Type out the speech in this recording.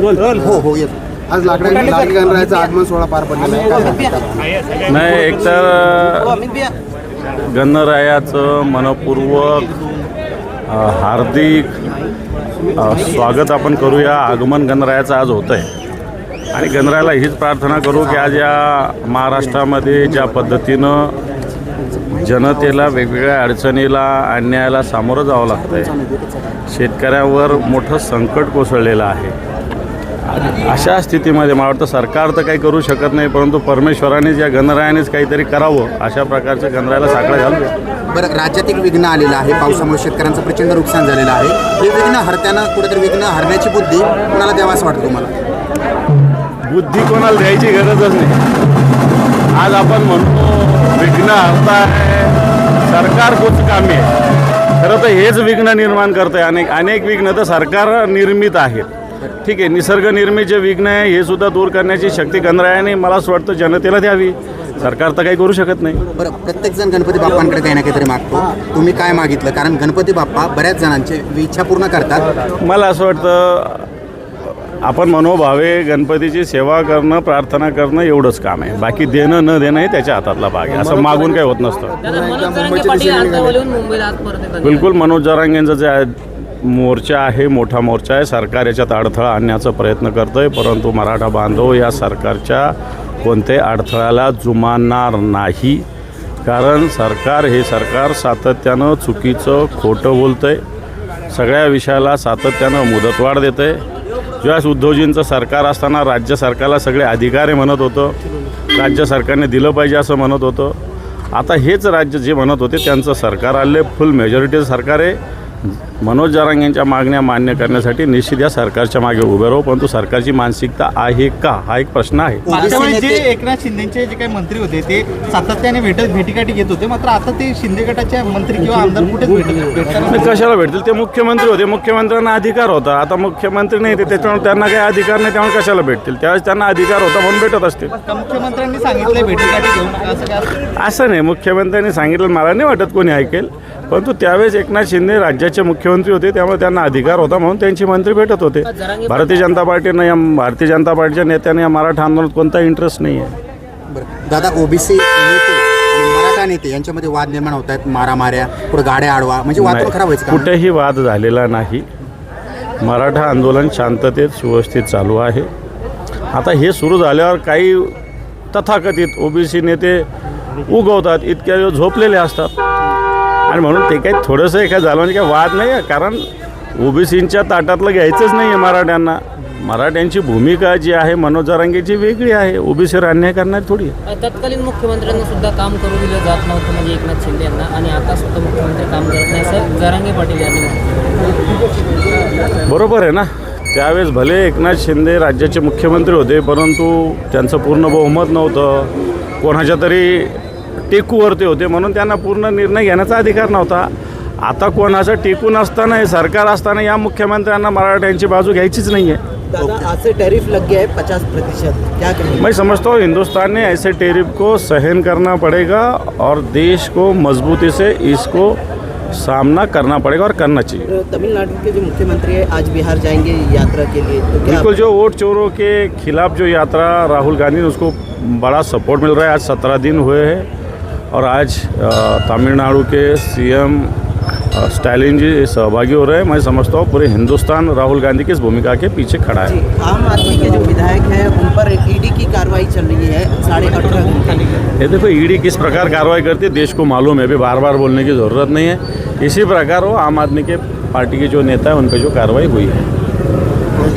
हो हो येत. आज गणरायाचं आगमन सोहळा पार पडलेला आहे? नाही एकतर गणरायाचं मनपूर्वक हार्दिक स्वागत आपण करूया. आगमन गणरायाचं आज होतं आहे आणि गणरायाला हीच प्रार्थना करू की आज या महाराष्ट्रामध्ये ज्या पद्धतीनं जनतेला वेगवेगळ्या अडचणीला अन्यायाला सामोरं जावं लागतं आहे शेतकऱ्यांवर मोठं संकट कोसळलेलं आहे. अशा स्थितीमध्ये मला वाटतं सरकार तर काही करू शकत नाही परंतु परमेश्वरानेच या गणरायानेच काहीतरी करावं अशा प्रकारच्या गणरायाला साकडं घालूया. बरं राज्यात एक विघ्न आलेलं आहे. पावसामुळे शेतकऱ्यांचं प्रचंड नुकसान झालेलं आहे. हे विघ्न हरताना कुठेतरी विघ्न हरण्याची बुद्धी कुणाला द्यावा असं वाटतं तुम्हाला? बुद्धी कोणाला द्यायची गरजच नाही. आज आपण म्हणतो विघ्न हरताय सरकार कुछ कामी. आहे खरं तर हेच विघ्न निर्माण करतं आहे अनेक अनेक विघ्न तर सरकार निर्मित आहेत. ठीक आहे निसर्ग निर्मित जे विघ्न आहे हे सुद्धा दूर करण्याची शक्ती गणरायाने मला असं वाटतं जनतेला द्यावी. सरकार तर काही करू शकत नाही. बरं प्रत्येक जण गणपती बाप्पांकडे काही ना काहीतरी मागतो. तुम्ही काय मागितलं? कारण गणपती बाप्पा बऱ्याच जणांचे इच्छा पूर्ण करतात. मला असं वाटतं आपण मनोभावे गणपतीची सेवा करणं प्रार्थना करणं एवढंच काम आहे. बाकी देणं न देणं हे त्याच्या हातातला भाग आहे. असं मागून काही होत नसतं. दादा मनोज जरांगे पाटील आंदोलन मुंबईला आज परत येतात. बिलकुल मनोज जरांगेंचा जे आहे, मोर्चा आहे मोठा मोर्चा आहे. सरकार याच्यात अडथळा आणण्याचा प्रयत्न करतं आहे परंतु मराठा बांधव या सरकारच्या कोणत्याही अडथळ्याला जुमानणार नाही. कारण सरकार हे सरकार सातत्यानं चुकीचं खोटं बोलतं आहे सगळ्या विषयाला सातत्यानं मुदतवाढ देतं आहे ज्यावेळेस उद्धवजींचं सरकार असताना राज्य सरकारला सगळे अधिकारी म्हणत होतं राज्य सरकारने दिलं पाहिजे असं म्हणत होतं. आता हेच राज्य जे म्हणत होते त्यांचं सरकार आले फुल मेजॉरिटीचं सरकार आहे. मनोज जरांग यांच्या मागण्या मान्य करण्यासाठी निश्चित या सरकारच्या मागे उभे राहू परंतु सरकारची मानसिकता आहे का? हा एक प्रश्न आहे. वेळी जे नेते- एकनाथ शिंदेचे जे काही मंत्री होते ते सातत्याने भेटत भेटीगाठी घेत होते मात्र आता ते शिंदे गटाचे मंत्री किंवा आमदार कुठेच भेटत नाही, कशाला भेटतील? ते मुख्यमंत्री होते मुख्यमंत्र्यांना अधिकार होता. आता मुख्यमंत्री नाही ते त्याच्यामुळे त्यांना काही अधिकार नाही त्यामुळे कशाला भेटतील? त्यावेळेस त्यांना अधिकार होता म्हणून भेटत असतील. मुख्यमंत्र्यांनी सांगितलंय भेटीगाठी घेऊ नका असं काय असतं? असं नाही मुख्यमंत्र्यांनी सांगितलं मला नाही वाटत कोणी ऐकेल. परंतु त्यावेळेस एकनाथ शिंदे राज्याचे मुख्यमंत्री होते त्यामुळे त्यांना अधिकार होता म्हणून त्यांची मंत्री भेटत होते. भारतीय जनता पार्टीनं या भारतीय जनता पार्टीच्या नेत्यांनी या मराठा आंदोलनात कोणता इंटरेस्ट नाही आहे दादा ओबीसी नेते आणि मराठा नेते यांच्यामध्ये वाद निर्माण होत आहेत मारामाऱ्या पुढे गाड्या आडवा म्हणजे वातावरण खराब व्हायचं कुठेही वाद झालेला नाही. मराठा आंदोलन शांततेत सुव्यवस्थित चालू आहे. आता हे सुरू झाल्यावर काही तथाकथित ओबीसी नेते उगवतात इतक्या झोपलेले असतात. आणि म्हणून ते काही थोडंसं काय झालं म्हणजे काय वाद नाही आहे कारण ओबीसींच्या ताटातलं घ्यायचंच नाही आहे मराठ्यांना. मराठ्यांची भूमिका जी आहे मनोज जरांगेची वेगळी आहे. ओबीसीवर अन्याय करणार थोडी तत्कालीन मुख्यमंत्र्यांना सुद्धा काम करू दिलं जात नव्हतं म्हणजे एकनाथ शिंदे यांना. आणि आता सुद्धा मुख्यमंत्री काम करत नाही. सर जरांगे पाटील यांनी. बरोबर आहे ना? त्यावेळेस भले एकनाथ शिंदे राज्याचे मुख्यमंत्री होते परंतु त्यांचं पूर्ण बहुमत नव्हतं. कोणाच्या तरी टेकूवरती होते म्हणून त्यांना पूर्ण निर्णय घेण्याचा अधिकार नव्हता. आता कोणाचं टेकून असताना हे सरकार असताना या मुख्यमंत्र्यांना मराठ्यांची बाजू घ्यायचीच नहीं है दादा आज टैरिफ लग गया है पचास प्रतिशत. क्या कहेंगे? मैं समझता हूँ हिंदुस्तान ने ऐसे टेरिफ को सहन करना पड़ेगा और देश को मजबूती से इसको सामना करना पड़ेगा और करना चाहिए। तमिलनाडु के जो मुख्यमंत्री है आज बिहार जाएँगे यात्रा के लिए। तो क्या बिल्कुल जो वोट चोरों के खिलाफ जो यात्रा राहुल गांधी ने उसको बड़ा सपोर्ट मिल रहा है। आज सत्रह दिन हुए हैं। और आज तमिलनाडु के सीएम स्टालिन जी सहभागी हो रहे हैं। मैं समझता हूँ पूरे हिंदुस्तान राहुल गांधी की इस भूमिका के पीछे खड़ा है। आम आदमी के जो विधायक हैं उन पर ईडी की कार्रवाई चल रही है साढ़े अठारह घंटे ये देखो ईडी किस प्रकार कार्रवाई करती है देश को मालूम है अभी बार बार बोलने की ज़रूरत नहीं है। इसी प्रकार वो आम आदमी के पार्टी के जो नेता है उन पर जो कार्रवाई हुई है।